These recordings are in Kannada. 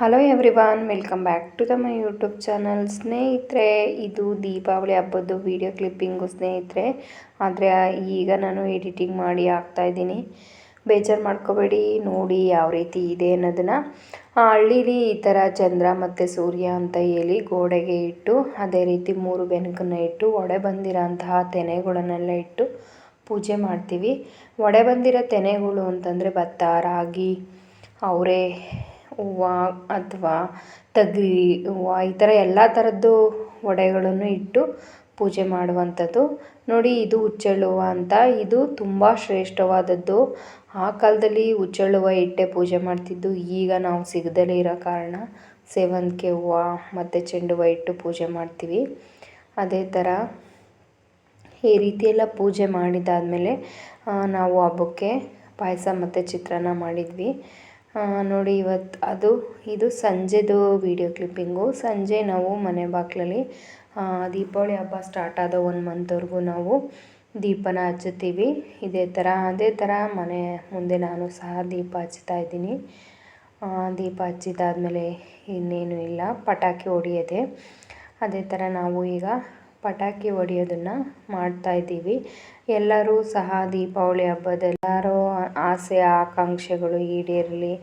Hello everyone welcome back to the my YouTube channel ಸ್ನೇಹಿತರೆ ಇದು ದೀಪಾವಳಿ ಹಬ್ಬದ್ದು ವಿಡಿಯೋ ಕ್ಲಿಪ್ಪಿಂಗು ಸ್ನೇಹಿತರೆ. ಆದರೆ ಈಗ ನಾನು ಎಡಿಟಿಂಗ್ ಮಾಡಿ ಹಾಕ್ತಾಯಿದ್ದೀನಿ ಬೇಜಾರು ಮಾಡ್ಕೋಬೇಡಿ, ನೋಡಿ ಯಾವ ರೀತಿ ಇದೆ ಅನ್ನೋದನ್ನು. ಹಳ್ಳೀಲಿ ಈ ಥರ ಚಂದ್ರ ಮತ್ತು ಸೂರ್ಯ ಅಂತ ಹೇಳಿ ಗೋಡೆಗೆ ಇಟ್ಟು, ಅದೇ ರೀತಿ ಮೂರು ಬೆನಕನ್ನು ಇಟ್ಟು, ಒಡೆ ಬಂದಿರೋ ಅಂತಹ ತೆನೆಗಳನ್ನೆಲ್ಲ ಇಟ್ಟು ಪೂಜೆ ಮಾಡ್ತೀವಿ. ಒಡೆ ಬಂದಿರೋ ತೆನೆಗಳು ಅಂತಂದರೆ ಭತ್ತ ರಾಗಿ ಅವರೇ ಹೂವು ಅಥವಾ ತಗ್ಗಿ, ಹೂವು ಈ ಥರ ಎಲ್ಲ ಥರದ್ದು ವಡೆಗಳನ್ನು ಇಟ್ಟು ಪೂಜೆ ಮಾಡುವಂಥದ್ದು. ನೋಡಿ, ಇದು ಹುಚ್ಚೆಳ್ಳು ಅಂತ. ಇದು ತುಂಬ ಶ್ರೇಷ್ಠವಾದದ್ದು. ಆ ಕಾಲದಲ್ಲಿ ಹುಚ್ಚೆಳ್ಳು ಇಟ್ಟೇ ಪೂಜೆ ಮಾಡ್ತಿದ್ದು. ಈಗ ನಾವು ಸಿಗದಲೇ ಇರೋ ಕಾರಣ ಸೇವಂತಿಗೆ ಹೂವು ಮತ್ತು ಚೆಂಡು ಹೂವು ಇಟ್ಟು ಪೂಜೆ ಮಾಡ್ತೀವಿ. ಅದೇ ಥರ ಈ ರೀತಿಯೆಲ್ಲ ಪೂಜೆ ಮಾಡಿದಾದಮೇಲೆ ನಾವು ಹಬ್ಬಕ್ಕೆ ಪಾಯಸ ಮತ್ತು ಚಿತ್ರಾನ್ನ ಮಾಡಿದ್ವಿ. ನೋಡಿ ಇವತ್ತು ಅದು, ಇದು ಸಂಜೆದು ವೀಡಿಯೋ ಕ್ಲಿಪ್ಪಿಂಗು ಸಂಜೆ ನಾವು ಮನೆ ಬಾಗಿಲಲ್ಲಿ ದೀಪಾವಳಿ ಹಬ್ಬ ಸ್ಟಾರ್ಟ್ ಆದ ಒಂದು ಮಂತ್ವರೆಗೂ ನಾವು ದೀಪನ ಹಚ್ಚುತ್ತೀವಿ. ಇದೇ ಥರ ಅದೇ ಥರ ಮನೆ ಮುಂದೆ ನಾನು ಸಹ ದೀಪ ಹಚ್ತಾ ಇದ್ದೀನಿ. ದೀಪ ಹಚ್ಚಿದಾದ್ಮೇಲೆ ಇನ್ನೇನು ಇಲ್ಲ, ಪಟಾಕಿ ಹೊಡೆಯೋದೆ. ಅದೇ ಥರ ನಾವು ಈಗ ಪಟಾಕಿ ಹೊಡಿಯೋದನ್ನು ಮಾಡ್ತಾಯಿದ್ದೀವಿ ಎಲ್ಲರೂ ಸಹ ದೀಪಾವಳಿ ಹಬ್ಬದಲ್ಲಾರೋ ಆಸೆ, ಆಕಾಂಕ್ಷೆಗಳು ಈಡೇರಲಿ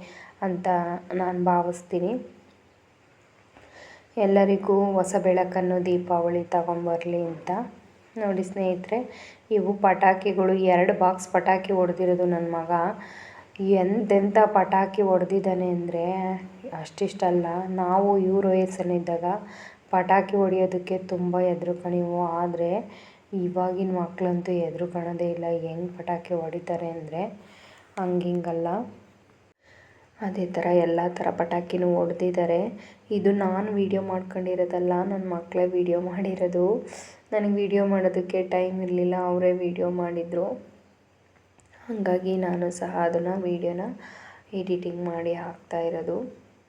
ಅಂತ ನಾನು ಭಾವಿಸ್ತೀನಿ. ಎಲ್ಲರಿಗೂ ಹೊಸ ಬೆಳಕನ್ನು ದೀಪಾವಳಿ ತಗೊಂಬರಲಿ ಅಂತ. ನೋಡಿ ಸ್ನೇಹಿತರೆ, ಇವು ಪಟಾಕಿಗಳು, ಎರಡು ಬಾಕ್ಸ್ ಪಟಾಕಿ ಹೊಡೆದಿರೋದು ನನ್ನ ಮಗ. ಎಂತೆಂಥ ಪಟಾಕಿ ಹೊಡೆದಿದ್ದಾನೆ ಅಂದರೆ ಅಷ್ಟಿಷ್ಟಲ್ಲ. ನಾವು ಇವ್ರ ವಯಸ್ಸಲ್ಲಿದ್ದಾಗ ಪಟಾಕಿ ಹೊಡೆಯೋದಕ್ಕೆ ತುಂಬ ಕಣಿವು. ಆದರೆ ಇವಾಗಿನ ಮಕ್ಕಳಂತೂ ಕಾಣೋದೇ ಇಲ್ಲ. ಹೆಂಗೆ ಪಟಾಕಿ ಹೊಡಿತಾರೆ ಅಂದರೆ ಹಂಗಿಂಗಲ್ಲ ಅದೇ ಥರ ಎಲ್ಲ ಥರ ಪಟಾಕಿನೂ ಹೊಡೆದಿದ್ದಾರೆ. ಇದು ನಾನು ವೀಡಿಯೋ ಮಾಡ್ಕೊಂಡಿರೋದಲ್ಲ ನನ್ನ ಮಕ್ಕಳೇ ವೀಡಿಯೋ ಮಾಡಿರೋದು. ನನಗೆ ವೀಡಿಯೋ ಮಾಡೋದಕ್ಕೆ ಟೈಮ್ ಇರಲಿಲ್ಲ, ಅವರೇ ವೀಡಿಯೋ ಮಾಡಿದರು. ಹಾಗಾಗಿ ನಾನು ಸಹ ಅದನ್ನು ವೀಡಿಯೋನ ಎಡಿಟಿಂಗ್ ಮಾಡಿ ಹಾಕ್ತಾ ಇರೋದು.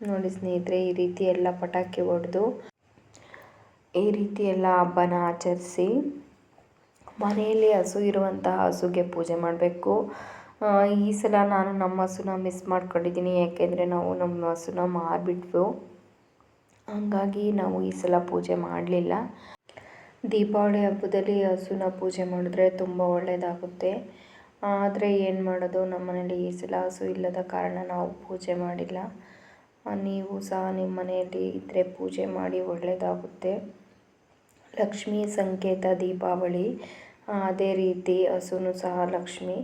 ನೋಡಿ ಸ್ನೇಹಿತರೆ, ಈ ರೀತಿ ಎಲ್ಲ ಪಟಾಕಿ ಹೊಡೆದು, ಈ ರೀತಿ ಎಲ್ಲ ಹಬ್ಬನ ಆಚರಿಸಿ ಮನೆಯಲ್ಲಿ ಹಸು ಇರುವಂತಹ ಹಸುಗೆ ಪೂಜೆ ಮಾಡಬೇಕು. ಈ ಸಲ ನಾನು ನಮ್ಮ ಹಸುನ ಮಿಸ್ ಮಾಡ್ಕೊಂಡಿದ್ದೀನಿ. ಯಾಕೆಂದರೆ ನಾವು ನಮ್ಮ ಹಸುನ ಮಾರಿಬಿಟ್ವು ಹಾಗಾಗಿ ನಾವು ಈ ಸಲ ಪೂಜೆ ಮಾಡಲಿಲ್ಲ. ದೀಪಾವಳಿ ಹಬ್ಬದಲ್ಲಿ ಹಸುನ ಪೂಜೆ ಮಾಡಿದ್ರೆ ತುಂಬ ಒಳ್ಳೆಯದಾಗುತ್ತೆ ಆದರೆ ಏನು ಮಾಡೋದು? ನಮ್ಮ ಮನೇಲಿ ಈ ಸಲ ಹಸು ಇಲ್ಲದ ಕಾರಣ ನಾವು ಪೂಜೆ ಮಾಡಿಲ್ಲ. ನೀವು ಸಹ ನಿಮ್ಮ ಮನೆಯಲ್ಲಿ ಇದ್ದರೆ ಪೂಜೆ ಮಾಡಿ ಒಳ್ಳೆಯದಾಗುತ್ತೆ ಲಕ್ಷ್ಮೀ ಸಂಕೇತ ದೀಪಾವಳಿ. ಅದೇ ರೀತಿ ಹಸುನು ಸಹ ಲಕ್ಷ್ಮಿ.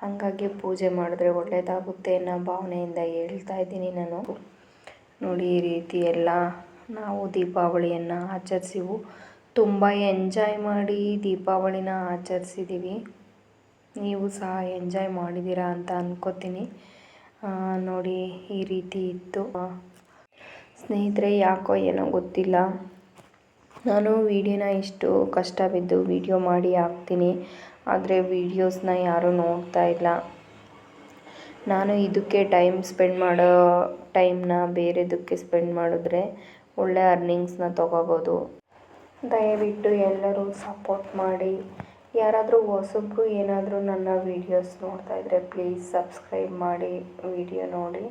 ಹಾಗಾಗಿ ಪೂಜೆ ಮಾಡಿದ್ರೆ ಒಳ್ಳೆಯದಾಗುತ್ತೆ ಅನ್ನೋ ಭಾವನೆಯಿಂದ ಹೇಳ್ತಾ ಇದ್ದೀನಿ ನಾನು. ನೋಡಿ ಈ ರೀತಿ ಎಲ್ಲ ನಾವು ದೀಪಾವಳಿಯನ್ನು ಆಚರಿಸಿವು. ತುಂಬ ಎಂಜಾಯ್ ಮಾಡಿ ದೀಪಾವಳಿನ ಆಚರಿಸಿದ್ದೀವಿ ನೀವು ಸಹ ಎಂಜಾಯ್ ಮಾಡಿದ್ದೀರಾ ಅಂತ ಅಂದ್ಕೋತೀನಿ ನೋಡಿ ಈ ರೀತಿ ಇತ್ತು. ಸ್ನೇಹಿತರೆ, ಯಾಕೋ ಏನೋ ಗೊತ್ತಿಲ್ಲ. ನಾನು ವೀಡಿಯೋನ ಇಷ್ಟು ಕಷ್ಟ ಬಿದ್ದು ವೀಡಿಯೋ ಮಾಡಿ ಹಾಕ್ತೀನಿ. ಆದರೆ ವೀಡಿಯೋಸ್ನ ಯಾರೂ ನೋಡ್ತಾ ಇಲ್ಲ. ನಾನು ಇದಕ್ಕೆ ಟೈಮ್ ಸ್ಪೆಂಡ್ ಮಾಡೋ ಟೈಮ್ನ ಬೇರೆದಕ್ಕೆ ಸ್ಪೆಂಡ್ ಮಾಡಿದ್ರೆ ಒಳ್ಳೆ ಅರ್ನಿಂಗ್ಸ್ನ ತೊಗೋಬೋದು. ದಯವಿಟ್ಟು ಎಲ್ಲರೂ ಸಪೋರ್ಟ್ ಮಾಡಿ. ಯಾರಾದರೂ ಹೊಸಬ್ರು ಏನಾದರೂ ನನ್ನ ವೀಡಿಯೋಸ್ ಇದ್ದರೆ ಪ್ಲೀಸ್ ಸಬ್ಸ್ಕ್ರೈಬ್ ಮಾಡಿ ವೀಡಿಯೋ ನೋಡಿ.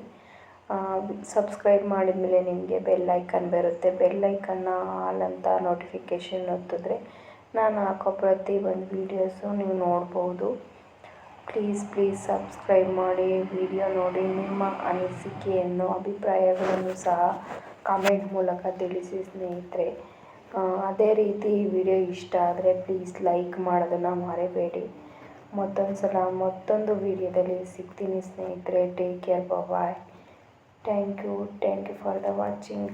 ಸಬ್ಸ್ಕ್ರೈಬ್ ಮಾಡಿದ ಮೇಲೆ ನಿಮಗೆ ಬೆಲ್ ಐಕಾನ್ ಬರುತ್ತೆ. ಬೆಲ್ ಐಕನ್ನ ಆಲ್ ಅಂತ ನೋಟಿಫಿಕೇಷನ್ ಒತ್ತಿದ್ರೆ ನಾನು ಹಾಕೋ ಪ್ರತಿ ಒಂದು ವೀಡಿಯೋಸು ನೀವು ನೋಡ್ಬೋದು. ಪ್ಲೀಸ್ ಪ್ಲೀಸ್ ಸಬ್ಸ್ಕ್ರೈಬ್ ಮಾಡಿ ವಿಡಿಯೋ ನೋಡಿ ನಿಮ್ಮ ಅನಿಸಿಕೆಯನ್ನು, ಅಭಿಪ್ರಾಯಗಳನ್ನು ಸಹ ಕಾಮೆಂಟ್ ಮೂಲಕ ತಿಳಿಸಿ ಸ್ನೇಹಿತರೆ. ಅದೇ ರೀತಿ ವಿಡಿಯೋ ಇಷ್ಟ ಆದರೆ ಪ್ಲೀಸ್ ಲೈಕ್ ಮಾಡೋದನ್ನು ಮರೆಯಬೇಡಿ ಮತ್ತೊಂದು ಸಲ ಮತ್ತೊಂದು ವಿಡಿಯೋದಲ್ಲಿ ಸಿಗ್ತೀನಿ ಸ್ನೇಹಿತರೆ. Take care bye Thank you. Thank you for the watching.